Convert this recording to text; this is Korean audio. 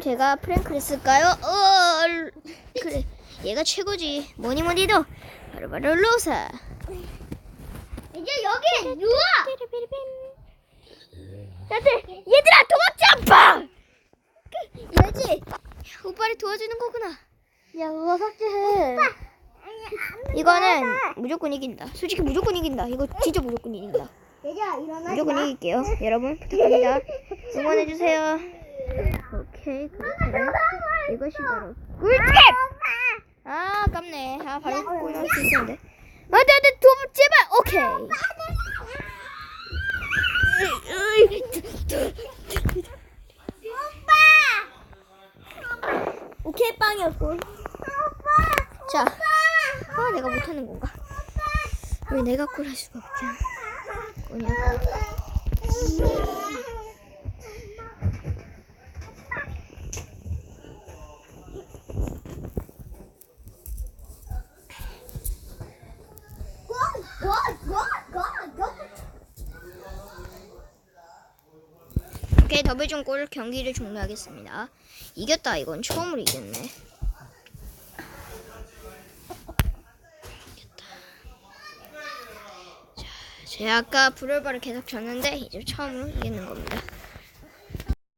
제가 프랭크를 쓸까요? 어, 그래. 얘가 최고지. 뭐니 뭐니도 바로바로 로사. 이제 여기 누워. 다들 얘들아 도망쳐! 빵! 이거지? 오빠를 도와주는 거구나. 야, 삭제 해. 이거는 무조건 이긴다. 솔직히 무조건 이긴다. 이거 진짜 무조건 이긴다. 얘들아 일어나. 무조건 이길게요. 여러분 부탁합니다. 응원해 주세요. 오케이 그렇다면 이것이 바로 꿀팁. 아 아깝네. 아 바로 골 넣을 수 있었는데. 안돼 안돼 도움 제발. 오케이. 오케이 빵이었고. 자. 아 내가 못하는 건가? 왜 내가 꿀할 수가 없지? 뭐냐? 오케이 더블전 골 경기를 종료하겠습니다. 이겼다 이건 처음으로 이겼네. 제가 아까 불을바를 계속 졌는데 이제 처음으로 이기는 겁니다.